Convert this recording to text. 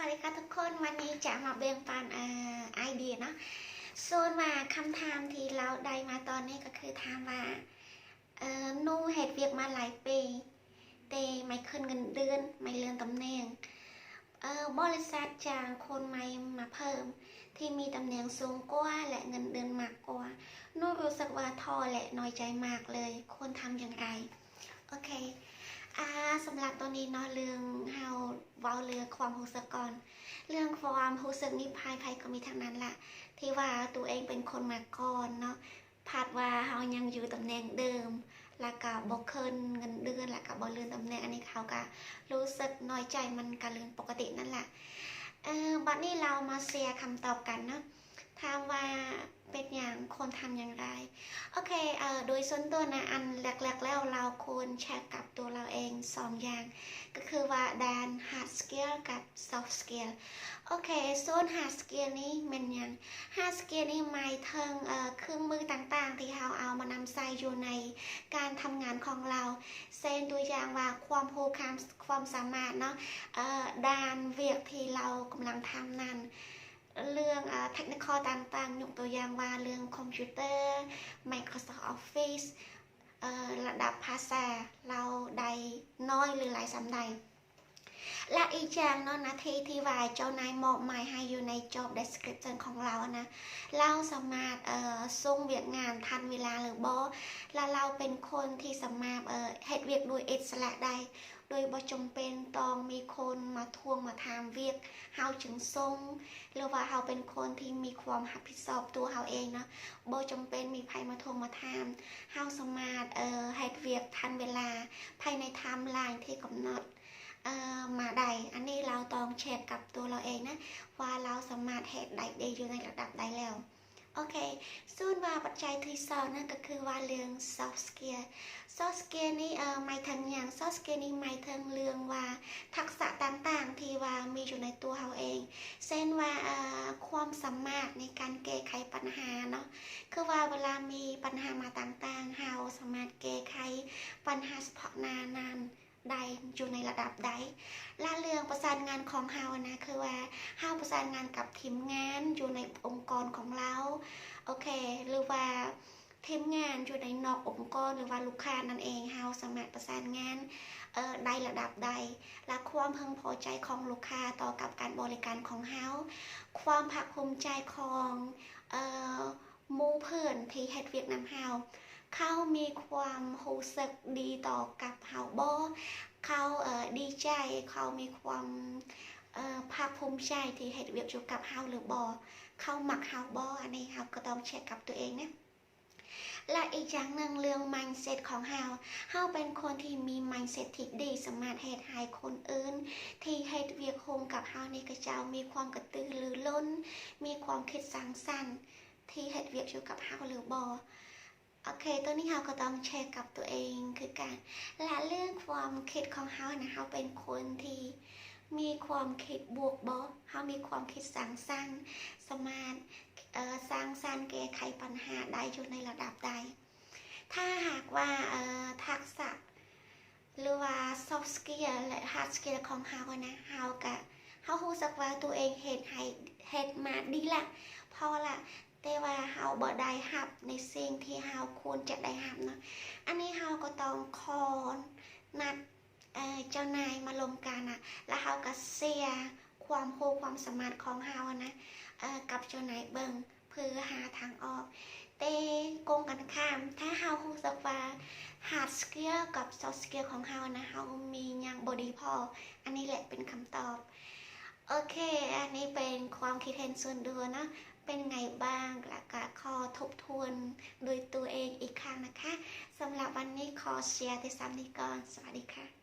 วัสดีค่ะทุกคนวันนี้จะมาเบ่งปันไอเดียเนาะส่วนว่าคำถามที่เราได้มาตอนนี้ก็คือถามว่าเออนูเหตุเวียกมาหลายปีแต่ไม่ขึ้นเงินเดือนไม่เลื่อนตำแหน่งเออบริษัทจ้างคนใหม่มาเพิ่ม ที่มีตำแหน่งสูงกว่าและเงินเดือนมากกว่านูรู้สึกว่าท้อและน้อยใจมากเลยควรทำอย่างไรโอเค อ่าสำหรับตอนนี้เนาะเรื่องเฮาเว้าเรื่องความรู้สึกก่อน เรื่องความรู้สึกนี่ภายภายก็มีทั้งนั้นแหละที่ว่าตัวเองเป็นคนมาก่อนเนาะพาดว่าเฮายังอยู่ตำแหน่งเดิมแล้วก็บ่เคินเงินเดือนแล้วก็บ่เลื่อนตำแหน่งอันนี้เขาก็รู้สึกน้อยใจมันก็เรื่องปกตินั่นแหละเออบัดนี้เรามาเสียร์คำตอบกันเนาะ ถามว่าเป็นอย่างคนทำอย่างไร โอเคเอ่อโดยส่วนตัวนะ อันแรกๆแล้วเราควรเช็คกับตัวเราเองสองอย่าง ก็คือว่าด้าน hard skill กับ soft skill โอเคส่วน hard skill นี้มันยัง hard skill นี้หมายถึงเอ่อเครื่องมือต่างๆ ที่เราเอามานำใส่อยู่ในการทำงานของเราเช่นตัวอย่างว่าความรู้ความความสามารถเนาะเอ่อด้านเวียกที่เรากำลังทำนั้น เรื่องเทคนิคต่างๆยกตัวอย่างว่าเรื่องคอมพิวเตอร์ Microsoft Office ระดับภาษาเราใดน้อยหรือหลายสำใด และอีกอย่างเนาะนาทีที่ว่าเจ้านายมอบหมายให้อยู่ใน job description ของเราอะนะ เราสามารถเอ่อส่งเวียกงานทันเวลาหรือบ่และเราเป็นคนที่สามารถเอ่อเฮ็ดเวียกด้วยอิสระได้โดยบ่จำเป็นต้องมีคนมาทวงมาถามเวียกเฮาจึงส่งหรือว่าเราเป็นคนที่มีความรับผิดชอบตัวเราเองเนาะบ่จำเป็นมีใครมาโทรมาถามเฮาสามารถเอ่อเฮ็ดเวียกทันเวลา ภายในไทม์ไลน์ที่กำหนดเอ่อ มาได้อันนี้เราต้องเช็คกับตัวเราเองนะ ว่าเราสามารถเฮ็ดได้ได้อยู่ในระดับใดแล้ว โอเค ส่วนว่าปัจจัยที่สองนั่นก็คือว่าเรื่อง soft skill soft skill นี่เอ่อหมายถึงอย่าง soft skill นี่หมายถึงเรื่องว่าทักษะต่างๆ ที่ว่ามีอยู่ในตัวเราเอง เช่นว่าเอ่อความสามารถในการแก้ไขปัญหาเนาะ คือว่าเวลามีปัญหามาต่างๆเราสามารถแก้ไขปัญหาเฉพาะหน้านั้น ได้อยู่ในระดับใดและเรื่องประสานงานของเรานะคือว่าเราประสานงานกับทีมงานอยู่ในองค์กรของเราโอเค หรือว่าทีมงานอยู่ในนอกองค์กรหรือว่าลูกค้านั่นเองเราสามารถประสานงานได้ระดับใด และความพึงพอใจของลูกค้าต่อกับการบริการของเราความภาคภูมิใจของออมู่เพื่อนที่เฮ็ดเวียกนำเฮา เขามีความรู้สึกดีต่อกับเฮาบ่เขาเออดีใจเขามีความเออภาคภูมิใจที่เฮ็ดเวียกอยู่กับเฮาหรือบ่เขามักเฮาบ่อันนี้เฮาก็ต้องเช็คกับตัวเองนะและอีกอย่างหนึ่งเรื่อง mindset ของเฮาเฮาเป็นคนที่มี mindset ที่ดีสามารถเฮ็ดให้คนอื่น ที่เฮ็ดเวียกโฮมกับเฮานี่ก็เจ้ามีความกระตือรือร้น มีความคิดสร้างสรรค์ที่เฮ็ดเวียกอยู่กับเฮาหรือบ่ โอเค ตัวนี้เฮาก็ต้องเช็คกับตัวเองคือการและเรื่องความคิดของเฮานะเฮาเป็นคนที่มีความคิดบวกบ่เฮามีความคิดสร้างสรรค์สมารถเอ่อสร้างสรรค์แก้ไขปัญหาได้อยู่ในระดับใด ถ้าหากว่าเอ่อทักษะ หรือว่า soft skill และ hard skill ของเฮานะเฮาก็ เฮารู้สึกว่าตัวเองเฮ็ดให้เฮ็ดมาดีละพอละแต่ว่าเฮาบ่ได้รับในสิ่งที่เฮาควรจะได้รับเนาะอันนี้เฮาก็ต้องคอนนัดเออเจ้านายมาลงกันอะแล้วเฮาก็เสียความรู้ความสามารถของเฮานะเออกับเจ้านายเบิ่งเพื่อหาทางออก แต่กงกันข้าม ถ้าเฮารู้สึกว่า hard skill กับ soft skill ของเฮานะเฮามีอยังบ่ดีพอ อันนี้แหละเป็นคำตอบ โอเค อันนี้เป็นความคิดเห็นส่วนตัวนะ เป็นไงบ้างแล้วก็ขอทบทวนโดยตัวเองอีกครั้งนะคะสำหรับวันนี้ขอเชียร์ที่ซ้ำนี้ก่อน สวัสดีค่ะ